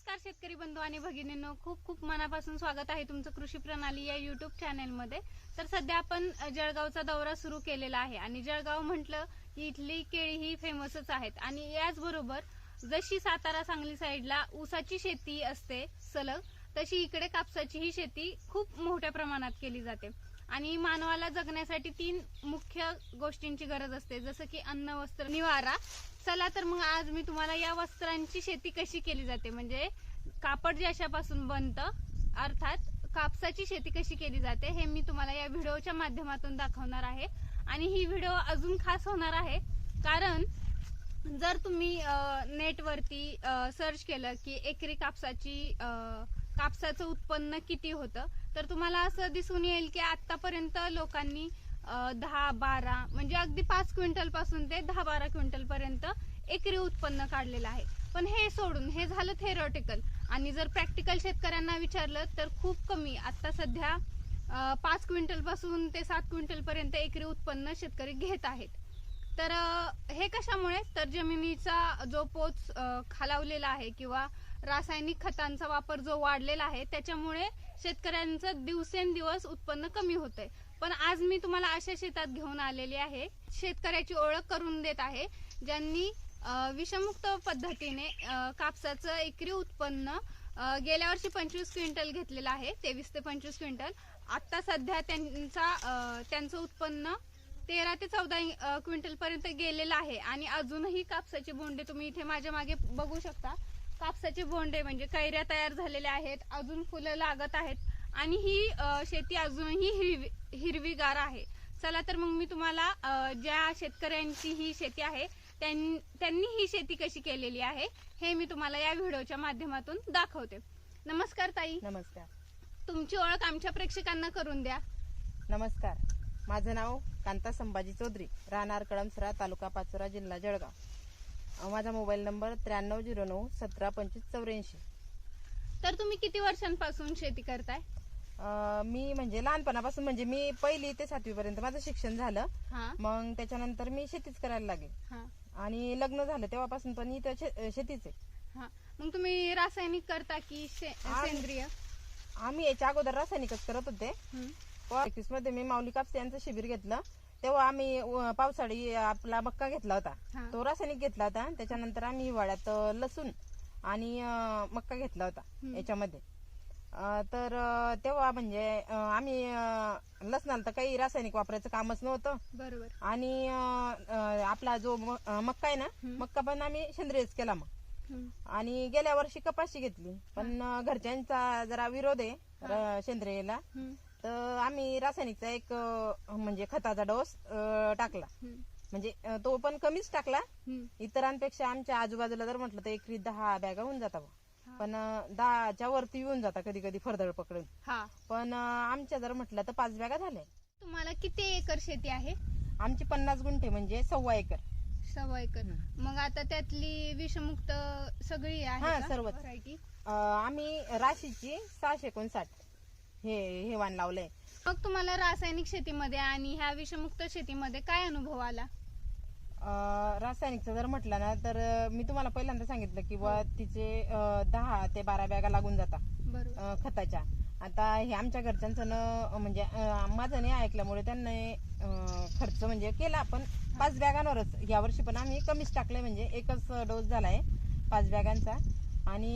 नमस्कार शेतकरी बंधू आणि भगिनींनो खूप खूप मनापासून स्वागत आहे तुमचं कृषी प्रणाली या युट्यूब चॅनेलमध्ये तर सध्या आपण जळगावचा दौरा सुरू केलेला आहे आणि जळगाव म्हटलं की इथली केळी ही फेमसच आहेत. आणि याचबरोबर जशी सातारा सांगली साईडला ऊसाची शेती असते सलग तशी इकडे कापसाची ही शेती खूप मोठ्या प्रमाणात केली जाते. आणि मानवाला जगण्यासाठी तीन मुख्य गोष्टींची गरज असते. जसं की अन्न वस्त्र निवारा. चला तर मग आज मी तुम्हाला या वस्त्रांची शेती कशी केली जाते? म्हणजे कापड ज्याच्यापासून बनतं अर्थात कापसाची शेती कशी केली जाते हे मी तुम्हाला या व्हिडिओच्या माध्यमातून दाखवणार आहे. आणि ही व्हिडिओ अजून खास होणार आहे. कारण जर तुम्ही नेटवरती सर्च केलं की एकरी कापसाची कापसाचं उत्पन्न किती होतं तर तुम्हाला असं दिसून येईल की आतापर्यंत लोकांनी दहा बारा म्हणजे अगदी पाच क्विंटलपासून ते दहा बारा क्विंटल पर्यंत एकरी उत्पन्न काढलेलं आहे. पण हे सोडून हे झालं थेरॉटिकल आणि जर प्रॅक्टिकल शेतकऱ्यांना विचारलं तर खूप कमी. आता सध्या पाच क्विंटलपासून ते सात क्विंटल पर्यंत एकरी उत्पन्न शेतकरी घेत आहेत. तर हे कशामुळे? तर जमिनीचा जो पोच खालावलेला आहे किंवा रासायनिक खतांचा वापर जो वाढलेला आहे त्याच्यामुळे शेतकऱ्यांचं दिवसेंदिवस उत्पन्न कमी होतंय. पण आज मी तुम्हाला अशा शेतात घेऊन आलेली आहे. शेतकऱ्याची ओळख करून देत आहे ज्यांनी विषमुक्त पद्धतीने कापसाचं एकरी उत्पन्न गेल्या वर्षी पंचवीस क्विंटल घेतलेलं आहे तेवीस ते पंचवीस क्विंटल. आत्ता सध्या त्यांचा त्यांचं उत्पन्न तेरा ते चौदा क्विंटल पर्यंत गेलेलं आहे. आणि अजूनही कापसाची बोंडे तुम्ही इथे माझ्या मागे बघू शकता. कापसाचे बोंडे म्हणजे कैऱ्या तयार झालेल्या आहेत अजून फुलं लागत आहेत आणि ही शेती अजूनही हिरवी हिरवीगार आहे. चला तर मग मी तुम्हाला ज्या शेतकऱ्यांची ही शेती आहे त्यां- त्यांनी ही शेती कशी केलेली आहे हे मी तुम्हाला या व्हिडिओच्या माध्यमातून दाखवते. नमस्कार ताई. नमस्कार. तुमची ओळख आमच्या प्रेक्षकांना करून द्या. नमस्कार. माझं नाव कांता संभाजी चौधरी राहणार कळमसरा तालुका पाचोरा जिल्हा जळगाव. माझा मोबाईल नंबर त्र्याण्णव झिरो नऊ सतरा पंचवीस चौऱ्याऐंशी. तर तुम्ही किती वर्षांपासून शेती करताय? अं, मी म्हणजे लहानपणापासून म्हणजे मी पहिली ते सातवी पर्यंत माझं शिक्षण झालं. हा. मग त्याच्यानंतर मी शेतीच करायला लागले हा. आणि लग्न झालं तेव्हापासून पण इथं शे- शेतीच आहे. हा. मग तुम्ही रासायनिक करता की शे- आम्ही- सेंद्रिय? आम्ही याच्या अगोदर रासायनिकच करत होते. हं. एकवीसमध्ये मी माऊली कापसे यांचं शिबिर घेतलं. तेव्हा आम्ही अं, पावसाळी आपला मक्का घेतला होता. तो रासायनिक घेतला होता त्याच्यानंतर आम्ही हिवाळ्यात अं, लसूण आणि अं, मक्का घेतला होता. याच्यामध्ये अं, तर अं, तेव्हा म्हणजे अं, आम्ही अं, लसणाला तर काही रासायनिक वापरायचं कामच नव्हतं बरोबर आणि अं, अं, आपला जो म- अं, मक्का आहे ना. मक्का पण आम्ही सेंद्रियच केला मग. आणि गेल्या वर्षी कपाशी घेतली पण अं, घरच्यांचा जरा विरोध आहे र- सेंद्रियला. तर आम्ही रासायनिकचा एक अं, म्हणजे खताचा डोस अं, टाकला. म्हणजे अं, तो पण कमीच टाकला. इतरांपेक्षा आमच्या आजूबाजूला जर म्हटलं तर एकरी दहा बॅगा होऊन जाता बुवा. हा. पण अं, दहाच्या वरती येऊन जाता कधी कधी फरदळ पकडून. हा. पण अं, आमच्या जर म्हटलं तर पाच बॅगा झाल्या. तुम्हाला किती एकर शेती आहे? आमची पन्नास गुंठे म्हणजे सव्वा एकर. सव्वा एकर. मग आता त्यातली विषमुक्त सगळी हा, आहे सर्वच. व्हरायटी आम्ही राशीची सहाशे एकोणसाठ. हे हे वाण लावलंय. मग तुम्हाला रासायनिक शेतीमध्ये आणि ह्या विषमुक्त शेतीमध्ये काय अनुभव आला? अं, रासायनिकचं जर म्हटलं ना तर मी तुम्हाला पहिल्यांदा सांगितलं की बुवा तिचे अं, दहा ते बारा बॅगा लागून जातात खताच्या. आता हे आमच्या घरच्यांचं न म्हणजे माझं नाही ऐकल्यामुळे त्यांनी खर्च म्हणजे केला पण पाच बॅगांवरच. यावर्षी पण आम्ही कमीच टाकलंय म्हणजे एकच डोस झालाय पाच बॅगांचा. आणि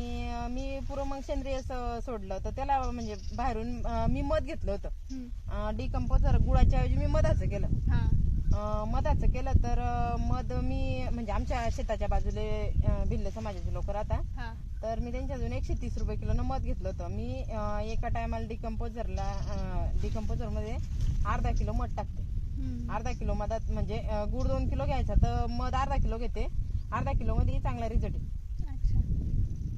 मी पुरं मग सेंद्रिय सोडलं. तर त्याला म्हणजे बाहेरून मी मध घेतलं होतं. डिकम्पोजर गुळाच्या ऐवजी मी मधाचं केलं. हा. मधाचं केलं तर मध मी म्हणजे आमच्या शेताच्या बाजूले भिल्ल समाजाचे लोक राहतात. हा. तर मी त्यांच्याजून एकशे तीस रुपये किलोनं मध घेतलं होतं. मी एका टायमाला डिकम्पोजरला डिकम्पोजरमध्ये अर्धा किलो मध टाकते. अर्धा किलो मधात म्हणजे गुळ दोन किलो घ्यायचा तर मध अर्धा किलो घेते. अर्धा किलो मध्ये चांगला रिझल्ट अच्छा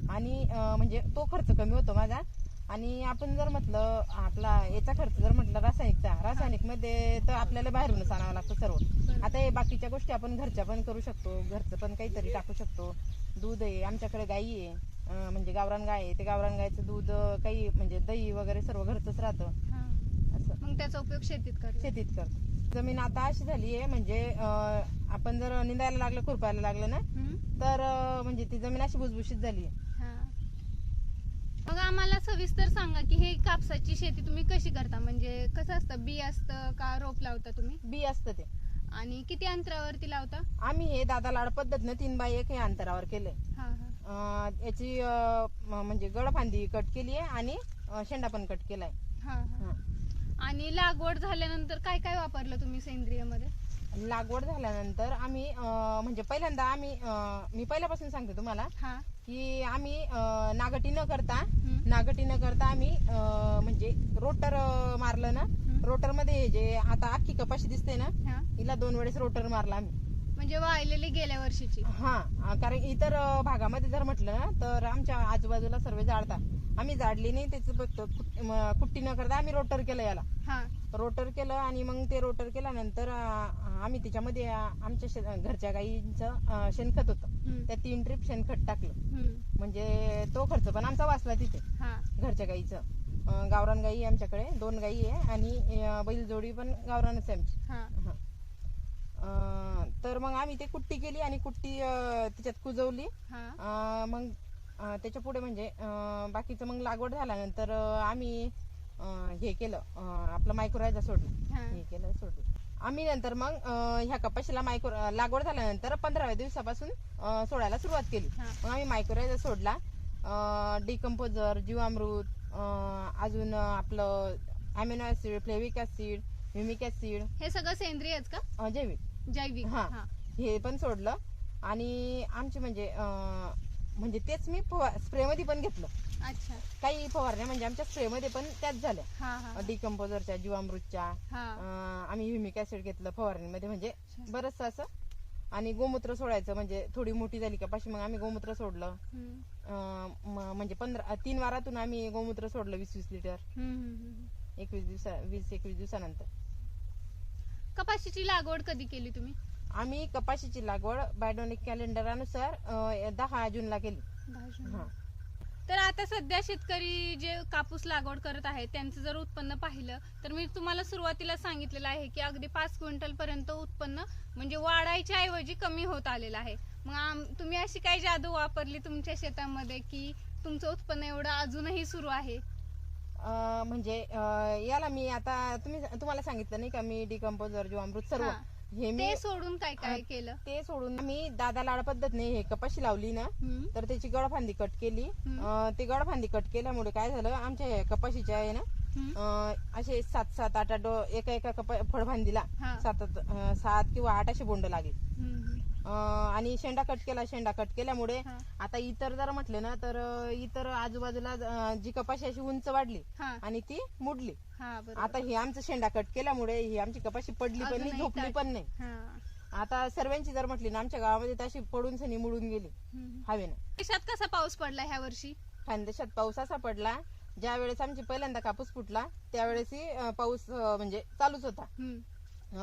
आणि म्हणजे तो खर्च कमी होतो माझा. आणि आपण जर म्हटलं आपला याचा खर्च जर म्हटलं रासायनिकचा रासायनिकमध्ये तर आपल्याला बाहेरूनच आणावं लागतं सर्व. आता हे बाकीच्या गोष्टी आपण घरच्या पण करू शकतो घरचं पण काहीतरी टाकू शकतो. दूध आहे आमच्याकडे गाई आहे म्हणजे गावरान गाय आहे ते गावरान गायचं दूध काही म्हणजे दही वगैरे सर्व घरचंच राहतं. हा. असं. मग त्याचा उपयोग शेतीत करतो. शेतीत करतो. जमीन आता अशी झाली आहे म्हणजे आपण जर निंदायला लागलं खुरपायला लागलं ना? तर म्हणजे ती जमीन अशी भुसभुशीत झाली आहे. मग आम्हाला सविस्तर सांगा की हे कापसाची शेती तुम्ही कशी करता? म्हणजे कसं असतं? बी असतं का रोप लावता तुम्ही? बी असतं ते. आणि किती अंतरावरती लावता? आम्ही हे दादा लाड पद्धतनं तीन बाय एक हे अंतरावर केलंय. हा हा. अं, याची अं, म- म्हणजे गडफांदी कट केली आहे आणि अं, शेंडा पण कट केलाय. हा हा. हा. आणि लागवड झाल्यानंतर काय काय वापरलं तुम्ही सेंद्रियमध्ये लागवड झाल्यानंतर आम्ही अं, म्हणजे पहिल्यांदा आम्ही अं, मी पहिल्यापासून सांगते तुम्हाला. हा. की आम्ही नागटी न करता. नागटी न करता आम्ही अं, म्हणजे रोटर मारलं ना रोटरमध्ये जे आता अख्खी कपाशी दिसते ना हिला दोन वेळेस रोटर मारला आम्ही. म्हणजे वाळलेली गेल्या वर्षीची. हा कारण इतर भागामध्ये जर म्हटलं ना तर आमच्या आजूबाजूला सर्व जाळतात आम्ही जाडली नाही त्याचं म- कुट्टी न करता आम्ही रोटर केलं याला. हा. रोटर केलं आणि मग ते रोटर केल्यानंतर आम्ही त्याच्यामध्ये आमच्या शे- घरच्या गाईचं शेणखत होतं. हम्म. त्या तीन ट्रिप शेणखत टाकलं. हम्म. म्हणजे तो खर्च पण आमचा वाचला तिथे. हा. घरच्या गाईचं. अं, गावरान गाई आहे आमच्याकडे दोन गाई आहे आणि अं, बैलजोडी पण गावरानच आहे आमची. हा. हा. तर मग आम्ही ते कुट्टी केली आणि कुट्टी त्याच्यात कुजवली. मग त्याच्या पुढे म्हणजे बाकीचं मग लागवड झाल्यानंतर आम्ही हे केलं आपलं मायक्रोरायझा सोडलं. हा. केलं सोडलं. आम्ही नंतर मग ह्या कपाशीला मायक्रो लागवड झाल्यानंतर पंधराव्या दिवसापासून सोडायला सुरुवात केली. मग आम्ही मायक्रोरायझा सोडला. डिकम्पोजर जीवामृत अजून आपलं amino acid fulvic acid humic acid हे सगळं सेंद्रियच का? जैविक. जैविक हा. हा. हे पण सोडलं. आणि आमचे म्हणजे अं, म्हणजे तेच मी स्प्रे मध्ये पण घेतलं. अच्छा. काही फवारण्या म्हणजे आमच्या स्प्रे मध्ये पण त्याच झाल्या. हा हा डिकम्पोजरच्या जीवामृतच्या हा. अं, आम्ही ह्युमिक ऍसिड घेतलं फवारणीमध्ये म्हणजे बरंचसं असं. आणि गोमूत्र सोडायचं म्हणजे थोडी मोठी झाली का पाशी मग आम्ही गोमूत्र सोडलं. हम्म. अं, म- म्हणजे पंधरा तीन वारातून आम्ही गोमूत्र सोडलं वीस वीस लिटर. हम्म, हम्म, हम्म. एकवीस दिवसा वीस एकवीस दिवसानंतर. कपाशीची लागवड कधी केली तुम्ही? आम्ही कपाशीची लागवड बायडॉनिक कॅलेंडरानुसार अं, दहा जूनला केली. दहा जून. हा. तर आता सध्या शेतकरी जे कापूस लागवड करत आहेत त्यांचं जर उत्पन्न पाहिलं तर मी तुम्हाला सुरुवातीला सांगितलेलं आहे की अगदी पाच क्विंटल पर्यंत उत्पन्न म्हणजे वाढायच्या ऐवजी कमी होत आलेलं आहे. मग आम- तुम्ही अशी काय जादू वापरली तुमच्या शेतामध्ये की तुमचं उत्पन्न एवढं अजूनही सुरू आहे? म्हणजे याला मी आता तुम्ही तुम्हाला सांगितलं नाही का मी डिकम्पोजर जीवामृत सर्व हा. हे मी ते सोडून काय काय हा. केलं ते सोडून मी दादा लाड पद्धतने हे कपाशी लावली ना हम्म. तर त्याची गडफांदी कट केली. अं, ते गडफांदी कट केल्यामुळे काय झालं आमच्या ह्या कपाशीच्या आहे ना हम्म. अं, असे सात सात आठ आठ एका एका कपा फळफांदीला हा. सात आठ, अं, सात किंवा आठ असे बोंड लागले हम्म, हम्म. आणि शेंडा कट केला शेंडा कट केल्यामुळे. आता इतर जर म्हटले ना तर इतर आजूबाजूला जी कपाशी अशी उंच वाढली आणि ती मुडली. आता हे आमचं शेंडा कट केल्यामुळे ही आमची कपाशी पडली पण नाही झोपली पण नाही. आता सर्वांची जर म्हटली ना आमच्या गावामध्ये तशी पडून सनी मुडून गेली. हवेनं. देशात कसा पाऊस पडला ह्या वर्षी? खानदेशात पाऊस असा पडला ज्या वेळेस आमची पहिल्यांदा कापूस फुटला त्यावेळेसही अं, पाऊस म्हणजे चालूच होता.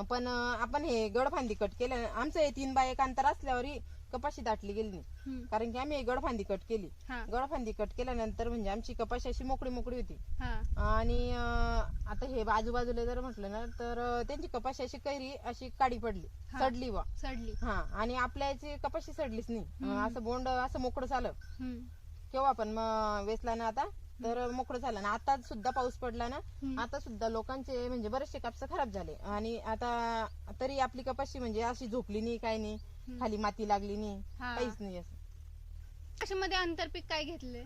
पण आपण हे गडफांदी कट केलं. आमचं हे तीन बाय एक अंतर असल्यावरही कपाशी दाटली गेली नाही. कारण की आम्ही गडफांदी कट केली. गडफांदी कट केल्यानंतर म्हणजे आमची कपाशी अशी मोकळी मोकळी होती. आणि आता हे आजूबाजूला जर म्हटलं ना तर त्यांची कपाशी अशी कैरी अशी काडी पडली. सडली बा. चढली हा. आणि आपल्या याची कपाशी सडलीच नाही. असं बोंड असं मोकळं झालं. केव्हा पण मग वेचला ना आता. तर मोकळं झालं ना आता सुद्धा पाऊस पडला ना. आता सुद्धा लोकांचे म्हणजे बरेचसे कापस खराब झाले आणि आता तरी आपली कपाशी म्हणजे अशी झोपली नाही काय नाही. खाली माती लागली नाही हा. काहीच नाही असं कशामध्ये आंतरपीक काय घेतले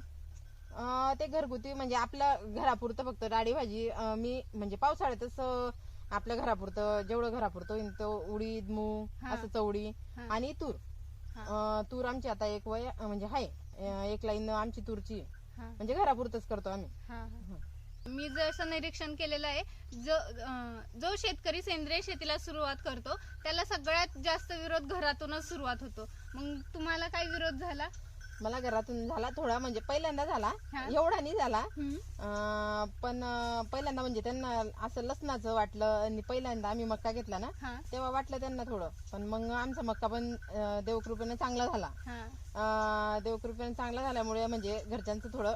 अं, ते घरगुती म्हणजे आपलं घरापुरतं फक्त डाळी भाजी अं, मी म्हणजे पावसाळ्यातच अं, आपल्या घरापुरतं जेवढं घरापुरतं होईल तो उडीद मूग हा. असं चवडी हा. आणि तूर हा. अं, तूर आमची आता एक वय म्हणजे आहे अं, एक लाईन आमची तूरची आहे. म्हणजे घरापुरतच करतो आम्ही. हा, हा. मी जसं निरीक्षण केलेलं आहे जो अं, जो शेतकरी सेंद्रिय शेतीला सुरुवात करतो त्याला सगळ्यात जास्त विरोध घरातूनच सुरुवात होतो. मग तुम्हाला काय विरोध झाला? मला घरातून झाला थोडा म्हणजे पहिल्यांदा झाला. एवढा नाही झाला. अं, पण अं, पहिल्यांदा म्हणजे त्यांना असं लसणाचं वाटलं आणि पहिल्यांदा आम्ही मक्का घेतला ना हा. तेव्हा वाटलं त्यांना थोडं. पण मग आमचा मक्का पण अं, देवकृपेने चांगला झाला. हा. अं, देवकृपेने चांगला झाल्यामुळे म्हणजे घरच्यांचं थोडं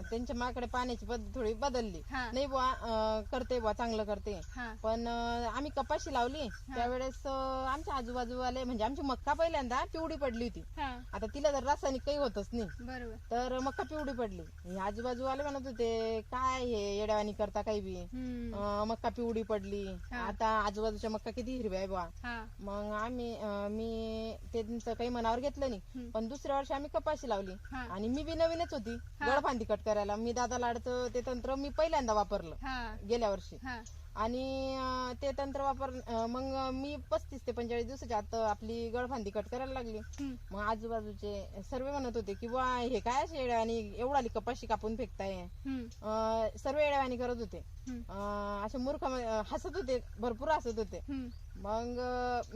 त्यांच्या माकडे पाण्याची पद्धत थोडी बदलली. हा. नाही बुवा करते बुवा चांगलं करते. हा. पण अं, आम्ही कपाशी लावली. त्यावेळेस अं, आमच्या आजूबाजूवाले म्हणजे आमची मक्का पहिल्यांदा पिवळी पडली होती. हा. आता तिला जर रासायनिक काही होतच नाही. बरोबर. तर मक्का पिवळी पडली. हे आजूबाजूवाले म्हणत होते काय हे येड्यावानी करता काही बी? हम्म. अं, मक्का पिवळी पडली. आता आजूबाजूच्या मक्का किती हिरव्या आहे बुवा? हा. मग आम्ही अं, मी त्यांचं काही मनावर घेतलं नाही. पण दुसऱ्या वर्षी आम्ही कपाशी लावली. हा. आणि मी बी नवीनच होती. गळफांदी कट करायला मी दादा लाडचं ते तंत्र मी पहिल्यांदा वापरलं हा गेल्या वर्षी हा आणि अं, ते तंत्र वापर अं, मग मी पस्तीस ते पंचेचाळीस दिवसाच्या आत आपली गळफांदी कट करायला लागली हम्म. मग आजूबाजूचे सर्व म्हणत होते की बा हे काय असे येड्या आणि एवढाली कपाशी कापून फेकताय हम्म. अं, सर्व येड्यावानी करत होते हम्म. अं, असे मूर्ख हसत होते भरपूर हसत होते हम्म. मग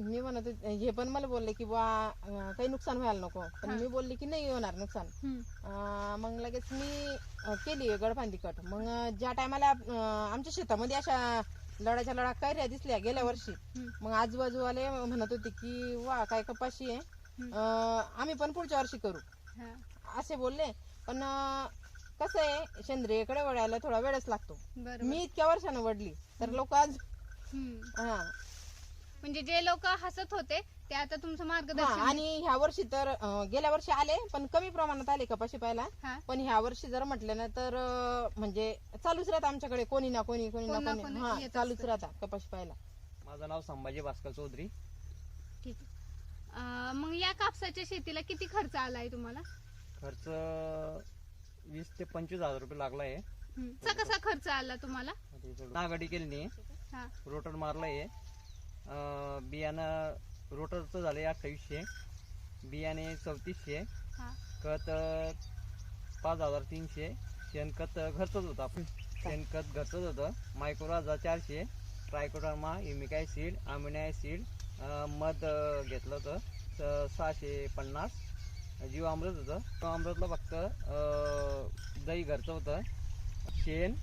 मी म्हणत होते हे पण मला बोलले की बा काही नुकसान व्हायला नको. पण मी बोलले की नाही होणार नुकसान. अं, मग लगेच मी अं, केली गडफांदी कट. मग अं, ज्या टायमाला आमच्या शेतामध्ये अशा लढाच्या लढा कैऱ्या दिसल्या गेल्या वर्षी हम्म. मग आजूबाजूवाले म्हणत होते की वा काय कपाशी आहे. अं, आम्ही पण पुढच्या वर्षी करू. हा. असे बोलले. पण अं, कसं आहे सेंद्रियकडे वळायला थोडा वेळच लागतो. बरोबर. मी इतक्या वर्षानं वडली तर लोक आज हम्म. हा म्हणजे जे लोक हसत होते ते आता तुमचं हा, मार्गदर्शन आणि ह्या वर्षी तर अं, गेल्या वर्षी आले पण कमी प्रमाणात आले कपाशी पाहायला? हा. पण ह्या वर्षी जर म्हटलं ना तर अं, म्हणजे चालूच राहत आमच्याकडे कोणी ना कोणी कोणी कोण ना ना कोणी. कोणी हा येत चालूच असतं. राहता कपाशी पाहायला? माझं नाव संभाजी भास्कर चौधरी. ठीक आहे. अं, मग या कापसाच्या शेतीला किती खर्च आलाय तुम्हाला? खर्च वीस ते पंचवीस हजार रुपये लागला आहे. कसा कसा खर्च आला तुम्हाला? नागडी केली नाही. हा. रोटर मारलंय. अं, बियाणं रोटरचं झालंय अठ्ठावीसशे. बियाणे चौतीसशे. हा. खत पाच हजार तीनशे. शेणखत घरचंच होतं आपण शेणखत घरचंच होतं. मायक्रोराजा चारशे. ट्रायकोडर्मा इमिकाय सीड अमिनाय सीड मध घेतलं होतं. स- सहाशे पन्नास. जीव अमृत होतं. जीव अमृतला फक्त दही घरचं होतं. शेण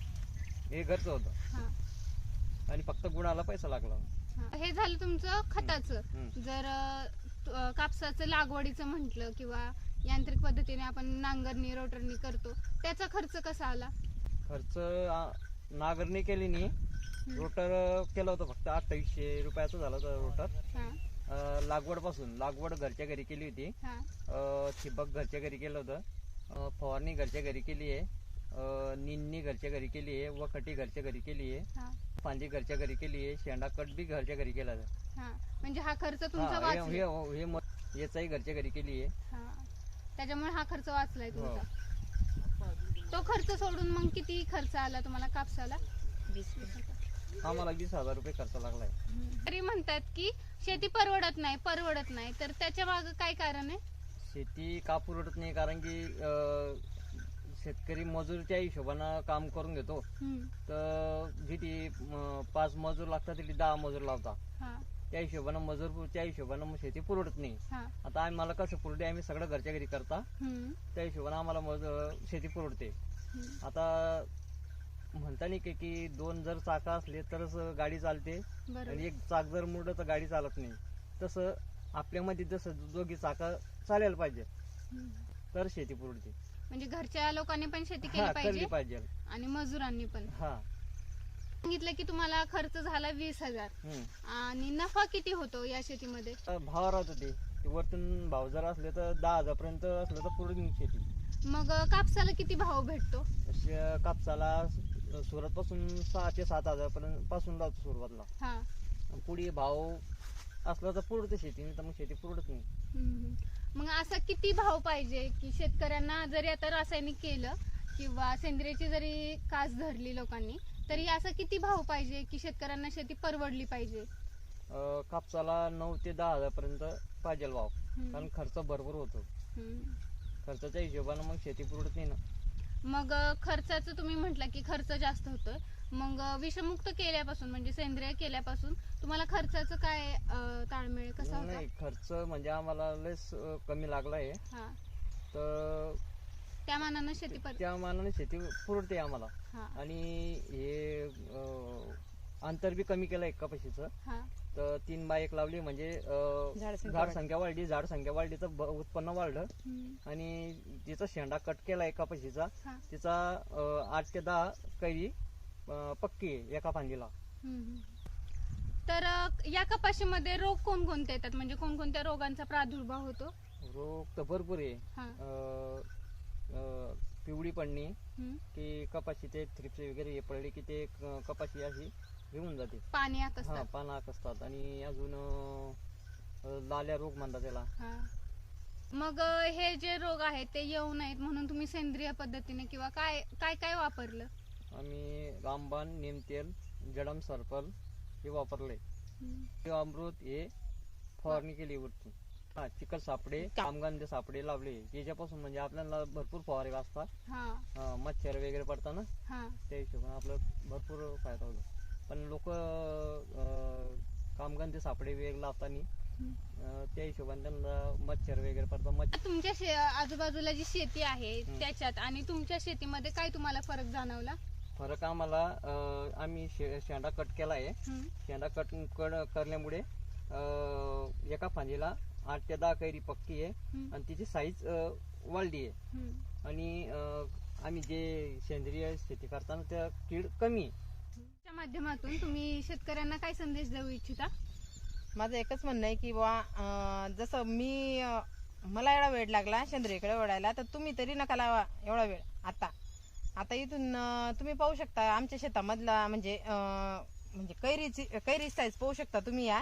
हे घरचं होतं. हा. आणि फक्त गुणाला पैसा लागला हा. झालं तुमचं खताचं. जर अं, कापसाचं लागवडीचं म्हंटल किंवा यांत्रिक पद्धतीने आपण नांगरणी रोटरणी करतो त्याचा खर्च कसा आला? खर्च आ, नांगरणी केली नाही रोटर केलं होतं फक्त अठ्ठावीसशे रुपयाचं झालं होतं रोटर. हा. अं, लागवडपासून लागवड घरच्या घरी केली होती. हा. अं, ठिबक घरच्या घरी केलं होतं. अं, फवारणी घरच्या घरी केली आहे. अं, निंदणी घरच्या घरी केली आहे. वखटी घरच्या घरी केली आहे. हा. फांदी घरच्या घरी केली आहे शेंडा कट बी घरच्या घरी केला. आहे. हा म्हणजे हा खर्च तुमचा हा, हे- वाचला. हे हे म- याचाही घरच्या घरी केली आहे. हा त्याच्यामुळे हा खर्च वाचलाय हो. तुमचा. तो खर्च सोडून मग किती खर्च आला तुम्हाला कापसाला? आम्हाला वीस हजार रुपये खर्च लागलाय. तरी म्हणतात की शेती परवडत नाही परवडत नाही. तर त्याच्या माग काय कारण आहे? शेती का पुरवत नाही कारण की अं, शेतकरी मजूरच्या हिशोबानं काम करून घेतो. तर जिथे म, पाच मजूर लागतात तिथे दहा मजूर लावता. हा. त्या हिशोबानं मजूरच्या हिशोबानं मग शेती पुरवत नाही. हा. आता आम्हाला कसं पुरते आम्ही सगळं घरच्या घरी करता. हम्म. त्या हिशोबानं आम्हाला शेती पुरवते. हम्म. आता म्हणता नाही की- की दोन जर चाका असले तरच गाडी चालते. बरोबर. आणि एक चाक जर मोडलं तर गाडी चालत नाही. तसं आपल्यामध्ये जसं दोघी चाका चालायला पाहिजे. हम्म. तर शेती पुरवते. म्हणजे घरच्या लोकांनी पण शेती हा केली केली पाहिजे पाहिजे. आणि मजुरांनी पण. हा. सांगितलं की तुम्हाला खर्च झाला वीस हजार. हम्म. आणि नफा किती होतो या शेतीमध्ये? भाव राहत होते ते वरतून भाव जर असले तर दहा हजार पर्यंत असलं तर पुढे शेती. मग कापसाला किती भाव भेटतो? कापसाला सुरत पासून सहा ते सात हजार पर्यंत पासून लावतो सुरुवातला. हा. पुढे भाव असला तर पुरते शेती नाही तर मग शेती पुरत नाही. हम्म. मग असा किती भाव पाहिजे की शेतकऱ्यांना जरी आता रासायनिक केलं किंवा सेंद्रियची जरी कास धरली लोकांनी तरी असा किती भाव पाहिजे की शेतकऱ्यांना शेती परवडली पाहिजे? अं, कापसाला नऊ ते दहा हजार पर्यंत पाहिजे भाव. हम्म. कारण खर्च भरपूर होतो. हम्म. खर्चाच्या हिशोबानं मग शेती पुरत नाही ना. मग अं, खर्चाचं तुम्ही म्हटलं की खर्च जास्त होतोय. मग विषमुक्त केल्यापासून म्हणजे सेंद्रिय केल्यापासून तुम्हाला खर्चाचं काय अं, ताळमेळ कसा होता? नाही खर्च म्हणजे आम्हाला लस कमी लागला आहे हा. तर त्या मानानं शेती पर त्या मानाने शेती पुरते आम्हाला. हा. आणि हे अं, अंतर बी कमी केलं एक कपाशीचं हा. तर तीन बाय एक लावली म्हणजे अं, झाड संख्या झाड वाढली. संख्या वाढली झाड संख्या वाढली तर ब- उत्पन्न वाढलं. हम्म. आणि तिचा शेंडा कट केला एका कपाशीचा हा. तिचा अं, आठ ते दहा कैरी अं, पक्की आहे एका फांदीला हम्म. तर अ, या कपाशीमध्ये रोग कोणकोणते येतात? म्हणजे कोणकोणत्या रोगांचा प्रादुर्भाव होतो? रोग तर भरपूर आहे. हा. अं, अं, पिवळी पडणी हम्म. की कपाशी ते थ्रिप्स वगैरे हे पडले की ते क- कपाशी अशी घेऊन जाते. पाणी आत हा असतात. पानं आकसतात आणि अजून अं, लाल्या रोग म्हणतात त्याला. हा. मग अ, हे जे रोग आहेत ते येऊ नयेत म्हणून तुम्ही सेंद्रिय पद्धतीने किंवा काय काय काय वापरलं? आम्ही रामबाण नेमतेल जडम सर्पल हे वापरले. हे अमृत हे फवारणी केली वरती. हा चिकट सापडे कामगांधे सापडे लावले. याच्यापासून म्हणजे आपल्याला भरपूर फवारे वाचतात. मच्छर वगैरे पडतात ना हा. त्या हिशोबाने आपलं भरपूर फायदा होतो. पण लोक कामगांधे सापडे वगैरे लावताना त्या हिशोबाने त्यांना मच्छर वगैरे पडतात. मच्छर तुमच्या आजूबाजूला जी शेती आहे. त्याच्यात आणि तुमच्या शेतीमध्ये काय तुम्हाला फरक जाणवला? फरक आम्हाला अं, आम्ही शे- शेंडा कट केला आहे हम्म. शेंडा कट कट करल्यामुळे अं, एका फांदीला आठ ते दहा कैरी पक्की आहे हम्म. आणि तिची साईज वाढली आहे हम्म. आणि अं, आम्ही जे सेंद्रिय शेती करताना त्या कीड कमी आहे च्या माध्यमातून तुम्ही शेतकऱ्यांना काय संदेश देऊ इच्छिता माझं एकच म्हणणं आहे की बा जसं मी अं, मला एवढा वेळ लागला सेंद्रियकडे ओढायला तर तुम्ही तरी नका लावा एवढा वेळ आता आता इथून अं, तुम्ही पाहू शकता आमच्या शेतामधला म्हणजे अं, म्हणजे कैरीची कैरी साईज पाहू शकता तुम्ही या.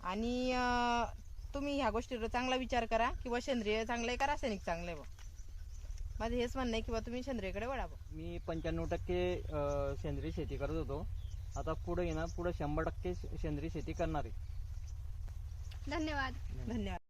आणि अं, तुम्ही ह्या गोष्टीवर चांगला विचार करा किंवा सेंद्रिय चांगलं आहे का रासायनिक चांगलं आहे बा माझं हेच म्हणणं आहे किंवा तुम्ही सेंद्रियकडे वळा बा मी पंच्याण्णव टक्के अं, सेंद्रिय शेती करत होतो. आता पुढे ना पुढे शंभर टक्के सेंद्रिय शेती करणार आहे. धन्यवाद. धन्यवाद.